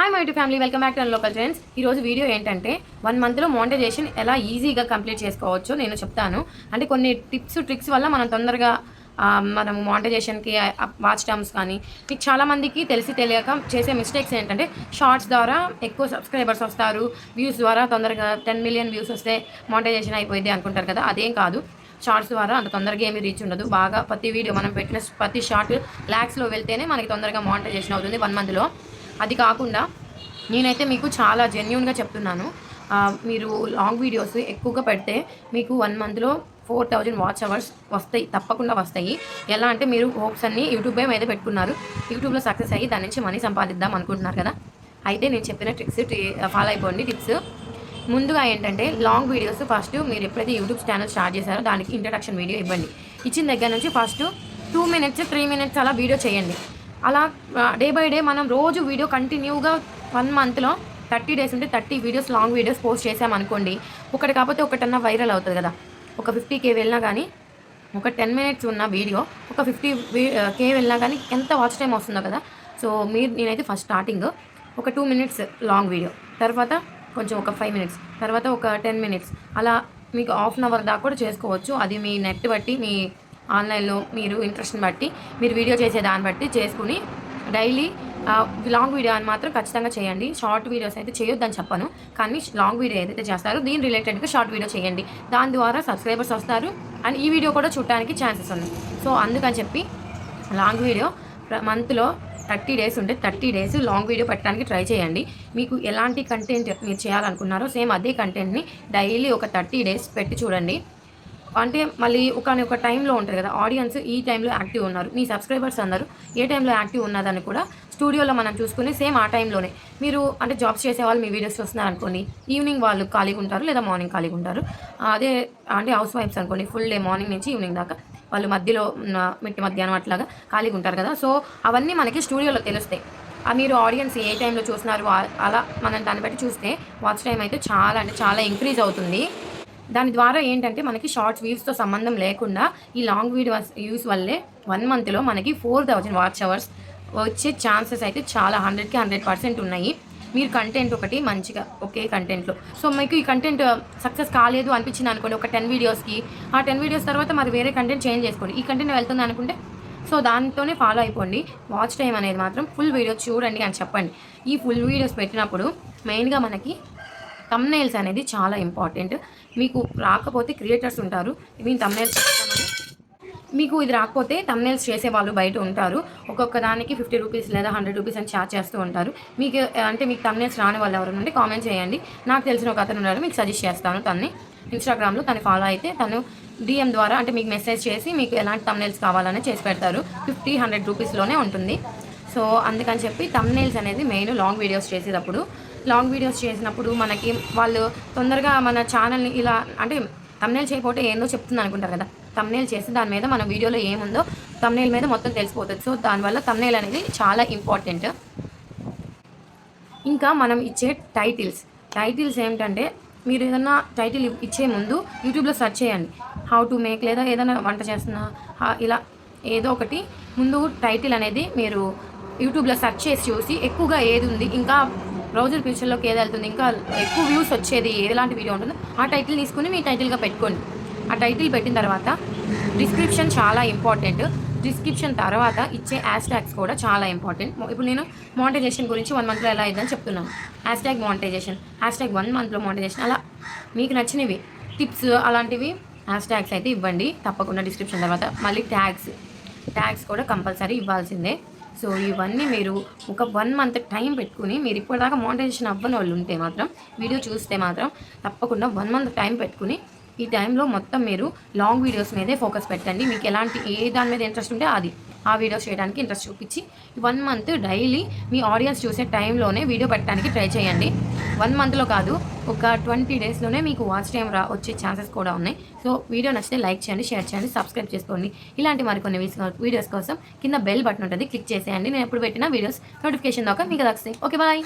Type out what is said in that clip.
Hi my two family welcome back to local friends ఈ రోజు video ఏంటంటే one మంత్లో మోనిటైజేషన్ ఎలా ఈజీగా కంప్లీట్ చేసుకోవచ్చో నేను చెప్తాను. అంటే కొన్ని టిప్స్ ట్రిక్స్ వల్ల మనం తొందరగా మనం మోనిటైజేషన్కి వాచ్ టర్మ్స్ కానీ మీకు చాలామందికి తెలిసి తెలియక చేసే మిస్టేక్స్ ఏంటంటే షార్ట్స్ ద్వారా ఎక్కువ సబ్స్క్రైబర్స్ వస్తారు. వ్యూస్ ద్వారా తొందరగా టెన్ మిలియన్ వ్యూస్ వస్తే మోనిటైజేషన్ అయిపోయింది అనుకుంటారు కదా అదేం కాదు. షార్ట్స్ ద్వారా అంత తొందరగా ఏమీ రీచ్ ఉండదు. బాగా ప్రతి వీడియో మనం పెట్టిన ప్రతి షార్ట్ ల్యాక్స్లో వెళ్తేనే మనకి తొందరగా మోనిటైజేషన్ అవుతుంది వన్ మంత్లో అది కాకుండా నేనైతే మీకు చాలా జెన్యున్గా చెప్తున్నాను. మీరు లాంగ్ వీడియోస్ ఎక్కువగా పెడితే మీకు వన్ మంత్లో ఫోర్ థౌజండ్ వాచ్ అవర్స్ వస్తాయి తప్పకుండా వస్తాయి. ఎలా అంటే మీరు హోప్స్ అన్ని యూట్యూబ్ మీద పెట్టుకున్నారు. యూట్యూబ్లో సక్సెస్ అయ్యి దాని నుంచి మనీ సంపాదిద్దాం అనుకుంటున్నారు కదా. అయితే నేను చెప్పిన ట్రిక్స్ ఫాలో అయిపోండి టిప్స్ ముందుగా ఏంటంటే లాంగ్ వీడియోస్ ఫస్ట్ మీరు ఎప్పుడైతే యూట్యూబ్ ఛానల్ స్టార్ట్ చేశారో దానికి ఇంట్రడక్షన్ వీడియో ఇవ్వండి. ఇచ్చిన దగ్గర నుంచి first two minutes three minutes అలా వీడియో చేయండి. అలా డే బై డే మనం రోజు వీడియో కంటిన్యూగా వన్ మంత్లో థర్టీ డేస్ ఉంటే thirty videos long videos post చేసామనుకోండి ఒకటి కాకపోతే ఒకటన్నా వైరల్ అవుతుంది కదా. ఒక ఫిఫ్టీ కే వెళ్ళినా కానీ ఒక టెన్ మినిట్స్ ఉన్న వీడియో ఒక ఫిఫ్టీ కే వెళ్ళినా కానీ ఎంత వాచ్ టైం వస్తుందో కదా. సో మీరు నేనైతే ఫస్ట్ స్టార్టింగ్ ఒక టూ మినిట్స్ లాంగ్ వీడియో తర్వాత కొంచెం ఒక ఫైవ్ మినిట్స్ తర్వాత ఒక టెన్ మినిట్స్ అలా మీకు హాఫ్ అన్ అవర్ దాకా కూడా చేసుకోవచ్చు. అది మీ నెట్ బట్టి మీ ఆన్లైన్లో మీరు ఇంట్రెస్ట్ని బట్టి మీరు వీడియో చేసే దాన్ని బట్టి చేసుకుని డైలీ లాంగ్ వీడియో అని మాత్రం ఖచ్చితంగా చేయండి. షార్ట్ వీడియోస్ అయితే చేయొద్దని చెప్పను. కానీ లాంగ్ వీడియో ఏదైతే చేస్తారో దీని రిలేటెడ్గా షార్ట్ వీడియో చేయండి. దాని ద్వారా సబ్స్క్రైబర్స్ వస్తారు అండ్ ఈ వీడియో కూడా చూడటానికి ఛాన్సెస్ ఉన్నాయి. సో అందుకని చెప్పి లాంగ్ వీడియో మంత్లో థర్టీ డేస్ ఉంటే థర్టీ డేస్ లాంగ్ వీడియో పెట్టడానికి ట్రై చేయండి. మీకు ఎలాంటి కంటెంట్ మీరు చేయాలనుకున్నారో సేమ్ అదే కంటెంట్ని డైలీ ఒక థర్టీ డేస్ పెట్టి చూడండి. అంటే మళ్ళీ ఒక ఒక టైంలో ఉంటుంది కదా ఆడియన్స్ ఈ టైంలో యాక్టివ్ ఉన్నారు. మీ సబ్స్క్రైబర్స్ అందరూ ఏ టైంలో యాక్టివ్ ఉన్నదని కూడా స్టూడియోలో మనం చూసుకుని సేమ్ ఆ టైంలోనే. మీరు అంటే జాబ్స్ చేసే వాళ్ళు మీ వీడియోస్ చూస్తున్నారు అనుకోండి ఈవినింగ్ వాళ్ళు ఖాళీగా ఉంటారు లేదా మార్నింగ్ ఖాళీగా ఉంటారు. అదే అంటే హౌస్ వైఫ్స్ అనుకోండి ఫుల్ డే మార్నింగ్ నుంచి ఈవినింగ్ దాకా వాళ్ళు మధ్యలో ఉన్న మిట్టి మధ్యాహ్నం అట్లాగా ఖాళీగా ఉంటారు కదా. సో అవన్నీ మనకి స్టూడియోలో తెలుస్తాయి. మీరు ఆడియన్స్ ఏ టైంలో చూస్తున్నారు అలా మనం దాన్ని బట్టి చూస్తే వాచ్ టైం అయితే చాలా అంటే చాలా ఇంక్రీజ్ అవుతుంది. దాని ద్వారా ఏంటంటే మనకి షార్ట్స్ వ్యూస్తో సంబంధం లేకుండా ఈ లాంగ్ వీడియోస్ వ్యూస్ వల్లే వన్ మంత్లో మనకి ఫోర్ థౌజండ్ వాచ్ అవర్స్ వచ్చే ఛాన్సెస్ అయితే చాలా హండ్రెడ్కి హండ్రెడ్ పర్సెంట్ ఉన్నాయి. మీరు కంటెంట్ ఒకటి మంచిగా ఒకే కంటెంట్లో సో మీకు ఈ కంటెంట్ సక్సెస్ uh, కాలేదు అనిపించింది అనుకోండి ఒక టెన్ వీడియోస్కి ఆ టెన్ వీడియోస్ తర్వాత మరి వేరే కంటెంట్ చేంజ్ చేసుకోండి. ఈ కంటెంట్ వెళ్తుంది అనుకుంటే సో దాంతోనే ఫాలో అయిపోండి. వాచ్ టైం అనేది మాత్రం ఫుల్ వీడియో చూడండి అని చెప్పండి. ఈ ఫుల్ వీడియోస్ పెట్టినప్పుడు మెయిన్గా మనకి తమ్నైల్స్ అనేది చాలా ఇంపార్టెంట్ మీకు రాకపోతే క్రియేటర్స్ ఉంటారు. మేము తమ్నైల్స్ చేస్తామని. మీకు ఇది రాకపోతే తమ్నేల్స్ చేసే వాళ్ళు బయట ఉంటారు. ఒక్కొక్క దానికి ఫిఫ్టీ రూపీస్ లేదా హండ్రెడ్ రూపీస్ అని ఛార్జ్ చేస్తూ ఉంటారు. మీకు అంటే మీకు తమ్నేల్స్ రాని వాళ్ళు ఎవరు ఉంటే కామెంట్ చేయండి. నాకు తెలిసిన ఒక అతను ఉన్నారు మీకు సజెస్ట్ చేస్తాను తన్ని. ఇన్స్టాగ్రామ్లో తను ఫాలో అయితే తను డిఎం ద్వారా అంటే మీకు మెసేజ్ చేసి మీకు ఎలాంటి తమ్నేల్స్ కావాలని చేసి పెడతారు. ఫిఫ్టీ హండ్రెడ్ రూపీస్లోనే ఉంటుంది. సో అందుకని చెప్పి తమ్నేల్స్ అనేది మెయిన్ లాంగ్ వీడియోస్ చేసేటప్పుడు లాంగ్ వీడియోస్ చేసినప్పుడు మనకి వాళ్ళు తొందరగా మన ఛానల్ని ఇలా అంటే తమ్నేల్ చేయకపోతే ఏందో చెప్తుంది అనుకుంటారు కదా. తమ్నేల్ చేసి దాని మీద మన వీడియోలో ఏముందో తమ్నేల్ మీద మొత్తం తెలిసిపోతుంది. సో దానివల్ల తమ్నేల్ అనేది చాలా ఇంపార్టెంట్ ఇంకా మనం ఇచ్చే టైటిల్స్ టైటిల్స్ ఏమిటంటే మీరు ఏదైనా టైటిల్ ఇచ్చే ముందు యూట్యూబ్లో సెర్చ్ చేయండి. హౌ టు మేక్ లేదా ఏదైనా వంట చేస్తున్నా ఇలా ఏదో ఒకటి. ముందు టైటిల్ అనేది మీరు యూట్యూబ్లో సెర్చ్ చేసి చూసి ఎక్కువగా ఏది ఉంది ఇంకా బ్రౌజర్ ఫ్యూచర్లోకి ఏది వెళ్తుంది? ఇంకా ఎక్కువ వ్యూస్ వచ్చేది ఎలాంటి వీడియో ఉంటుందో ఆ టైటిల్ తీసుకుని మీ టైటిల్గా పెట్టుకోండి. ఆ టైటిల్ పెట్టిన తర్వాత డిస్క్రిప్షన్ చాలా ఇంపార్టెంట్. డిస్క్రిప్షన్ తర్వాత ఇచ్చే హ్యాష్ ట్యాగ్స్ కూడా చాలా ఇంపార్టెంట్. ఇప్పుడు నేను మానిటైజేషన్ గురించి వన్ మంత్లో ఎలా అయిందని చెప్తున్నాను. Hashtag monetization. Hash tag one మంత్లో మానిటైజేషన్. అలా మీకు నచ్చినవి టిప్స్ అలాంటివి హ్యాష్ ట్యాగ్స్ అయితే ఇవ్వండి. తప్పకుండా డిస్క్రిప్షన్ తర్వాత. మళ్ళీ ట్యాగ్స్. ట్యాగ్స్ కూడా కంపల్సరీ ఇవ్వాల్సిందే. సో ఇవన్నీ మీరు ఒక వన్ మంత్ టైం పెట్టుకుని మీరు ఇప్పటిదాకా మోనిటైజేషన్ అవ్వని వాళ్ళు ఉంటే మాత్రం వీడియో చూస్తే మాత్రం తప్పకుండా వన్ మంత్ టైం పెట్టుకుని ఈ టైంలో మొత్తం మీరు లాంగ్ వీడియోస్ మీదే ఫోకస్ పెట్టండి. మీకు ఎలాంటి ఏ దాని మీద ఇంట్రెస్ట్ ఉంటే అది ఆ వీడియోస్ చేయడానికి ఇంట్రెస్ట్ చూపించి వన్ మంత్ డైలీ మీ ఆడియన్స్ చూసే టైంలోనే వీడియో పెట్టడానికి ట్రై చేయండి. వన్ మంత్లో కాదు ఒక ట్వంటీ డేస్లోనే మీకు వాచ్ టైం రా వచ్చే ఛాన్సెస్ కూడా ఉన్నాయి. సో వీడియో నచ్చితే లైక్ చేయండి షేర్ చేయండి సబ్స్క్రైబ్ చేసుకోండి. ఇలాంటి మరికొన్ని వీడియోస్ కోసం కింద బెల్ బటన్ ఉంటుంది క్లిక్ చేసేయండి. నేను ఎప్పుడు పెట్టిన వీడియోస్ నోటిఫికేషన్ దాకా మీకు దక్కుతాయి ఓకే బాయ్.